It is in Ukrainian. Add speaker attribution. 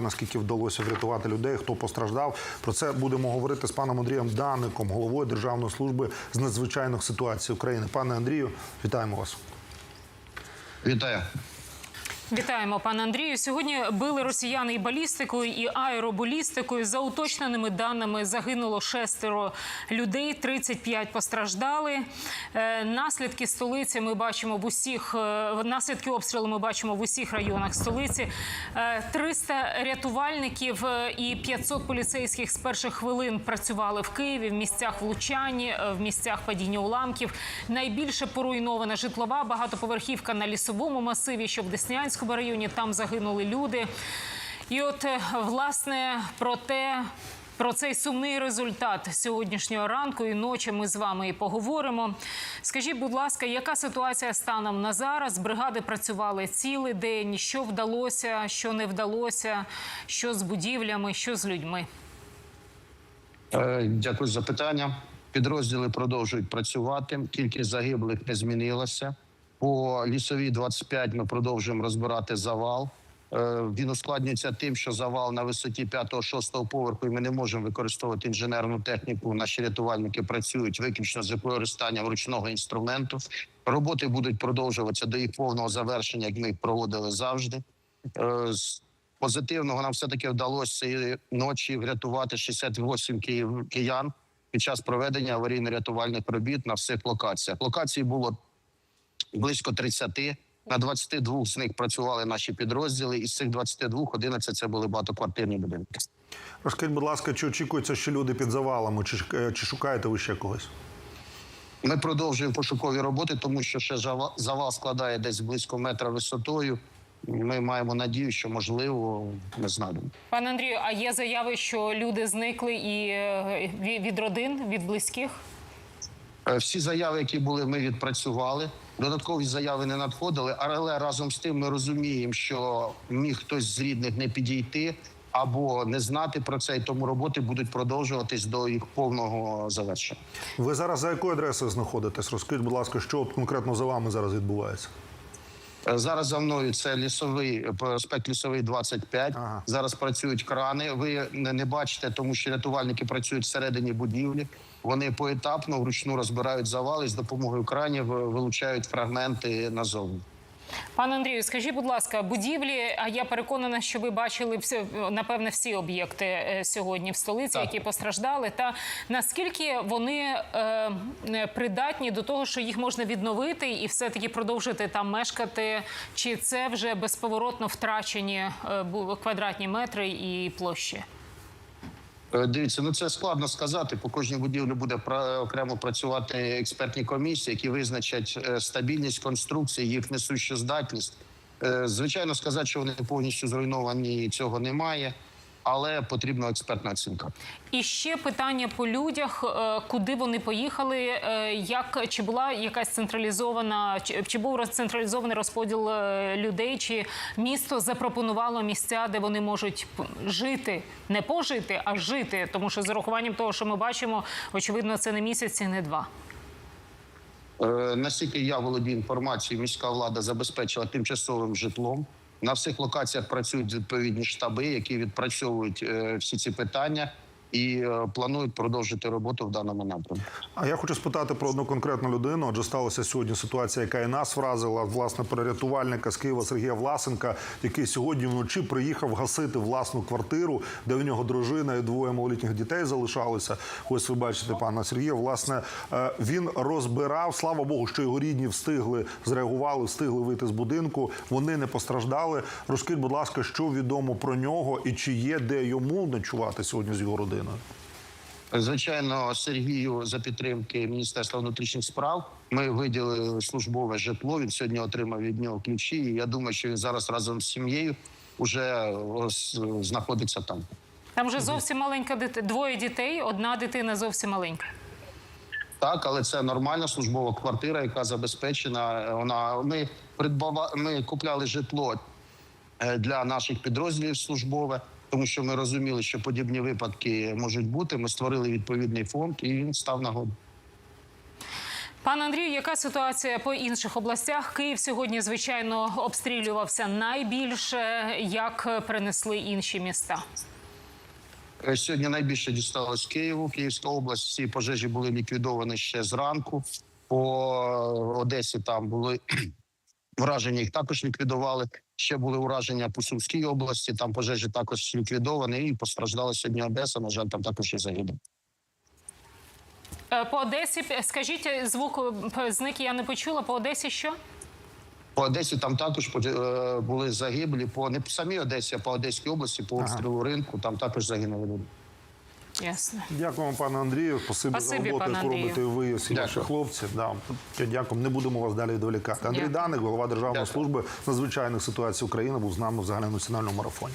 Speaker 1: Наскільки вдалося врятувати людей, хто постраждав, про це будемо говорити з паном Андрієм Даником, головою Державної служби з надзвичайних ситуацій України. Пане Андрію, вітаємо вас.
Speaker 2: Вітаю.
Speaker 3: Вітаємо, пане Андрію. Сьогодні били росіяни і балістикою, і аеробалістикою. За уточненими даними загинуло шестеро людей, 35 постраждали. Е, наслідки столиці ми бачимо в усіх е, наслідки обстрілу. Ми бачимо в усіх районах столиці. Е, 300 рятувальників е, і 500 поліцейських з перших хвилин працювали в Києві в місцях влучань, в місцях падіння уламків. Найбільше поруйнована житлова багатоповерхівка на лісовому масиві, що в Деснянському районі там загинули люди. І от е, власне про те. Про цей сумний результат сьогоднішнього ранку і ночі ми з вами і поговоримо. Скажіть, будь ласка, яка ситуація станом на зараз? Бригади працювали цілий день. Що вдалося, що не вдалося, що з будівлями, що з людьми?
Speaker 2: Е, Дякую за питання. Підрозділи продовжують працювати. Кількість загиблих не змінилася. По лісовій 25 ми продовжуємо розбирати завал. Е, Він ускладнюється тим, що завал на висоті 5-6 поверху, і ми не можемо використовувати інженерну техніку. Наші рятувальники працюють виключно з використанням ручного інструменту. Роботи будуть продовжуватися до їх повного завершення, як ми їх проводили завжди. Е, з позитивного нам все таки вдалося цієї ночі врятувати 68 київ, киян під час проведення аварійно-рятувальних робіт на всіх локаціях. Локацій було близько 30. На 22 з них працювали наші підрозділи. Із цих 22 – 11 – це були багатоквартирні будинки.
Speaker 1: Розкажіть, будь ласка, чи очікується, що люди під завалами, чи, е, чи шукаєте ви ще когось?
Speaker 2: Ми продовжуємо пошукові роботи, тому що ще завал складає десь близько метра висотою. Ми маємо надію, що можливо не знайдемо.
Speaker 3: Пане Андрію, а є заяви, що люди зникли і е, ві- від родин, від близьких?
Speaker 2: Е, Всі заяви, які були, ми відпрацювали. Додаткові заяви не надходили, але разом з тим ми розуміємо, що міг хтось з рідних не підійти або не знати про це, і тому роботи будуть продовжуватись до їх повного завершення.
Speaker 1: Ви зараз за якою адресою знаходитесь? Розкажіть, будь ласка, що конкретно за вами зараз відбувається?
Speaker 2: Е, Зараз за мною це лісовий е, проспект лісовий 25.
Speaker 1: Ага.
Speaker 2: Зараз працюють крани. Ви не, бачите, тому що рятувальники працюють всередині будівлі. Вони поетапно вручну розбирають завали з допомогою кранів, е, вилучають фрагменти назовні.
Speaker 3: Пане Андрію, скажіть, будь ласка, будівлі. А я переконана, що ви бачили напевне всі об'єкти е, сьогодні в столиці,
Speaker 2: Так.
Speaker 3: які постраждали. Та наскільки вони е, е, придатні до того, що їх можна відновити і все таки продовжити там мешкати? Чи це вже безповоротно втрачені е, квадратні метри і площі?
Speaker 2: Е, Дивіться, ну це складно сказати. По кожній будівлі буде окремо працювати експертні комісії, які визначать е, стабільність конструкції, їх несущу здатність. Е, Звичайно, сказати, що вони повністю зруйновані, цього немає, але потрібна експертна оцінка.
Speaker 3: І ще питання по людях, е, куди вони поїхали, е, як чи була якась централізована, чи, чи був розцентралізований розподіл е, людей, чи місто запропонувало місця, де вони можуть жити, не пожити, а жити, тому що з урахуванням того, що ми бачимо, очевидно, це не місяць і не два.
Speaker 2: Наскільки я володію інформацією, міська влада забезпечила тимчасовим житлом. На всіх локаціях працюють відповідні штаби, які відпрацьовують е, всі ці питання і е, планують продовжити роботу в даному напрямку.
Speaker 1: А я хочу спитати про одну конкретну людину. Адже сталася сьогодні ситуація, яка і нас вразила. Власне, про рятувальника з Києва Сергія Власенка, який сьогодні вночі приїхав гасити власну квартиру, де в нього дружина і двоє малолітніх дітей залишалися. Ось ви бачите пана Сергія. Власне, е, він розбирав. Слава Богу, що його рідні встигли зреагували, встигли вийти з будинку. Вони не постраждали. Розкажіть, будь ласка, що відомо про нього і чи є де йому ночувати сьогодні з його родиною?
Speaker 2: Звичайно, Сергію за підтримки Міністерства внутрішніх справ ми виділили службове житло. Він сьогодні отримав від нього ключі. І я думаю, що він зараз разом з сім'єю вже знаходиться там.
Speaker 3: Там вже зовсім маленька дитина, двоє дітей, одна дитина зовсім маленька.
Speaker 2: Так, але це нормальна службова квартира, яка забезпечена. Вона ми придбава... ми купляли житло е, для наших підрозділів службове, тому що ми розуміли, що подібні випадки можуть бути. Ми створили відповідний фонд, і він став нагоду.
Speaker 3: Пане Андрію, яка ситуація по інших областях? Київ сьогодні, звичайно, обстрілювався найбільше. Як перенесли інші міста?
Speaker 2: Е, Сьогодні найбільше дісталось Києву. Київська область. Всі пожежі були ліквідовані ще зранку. По Одесі там були враження, їх також ліквідували. Ще були ураження по Сумській області. Там пожежі також ліквідовані і постраждала сьогодні Одеса. На жаль, там також є загиблі.
Speaker 3: Е, По Одесі скажіть звук е, зник. Я не почула. По Одесі що?
Speaker 2: По Одесі там також е, були загиблі. По не по самій Одесі, а по Одеській області, по обстрілу ринку. Там також загинули люди.
Speaker 3: Ясно.
Speaker 1: Дякуємо, пане Андрію. Спасибі, за
Speaker 3: Спасибі,
Speaker 1: роботу,
Speaker 3: пане
Speaker 1: яку
Speaker 3: Андрію.
Speaker 1: робите ви і всі
Speaker 2: Дякую.
Speaker 1: ваші хлопці. Да. Дякую. Не будемо вас далі відволікати. Андрій
Speaker 3: Дякую.
Speaker 1: Даник, голова Державної
Speaker 2: Дякую.
Speaker 1: служби надзвичайних ситуацій України, був з нами в загальнонаціональному марафоні.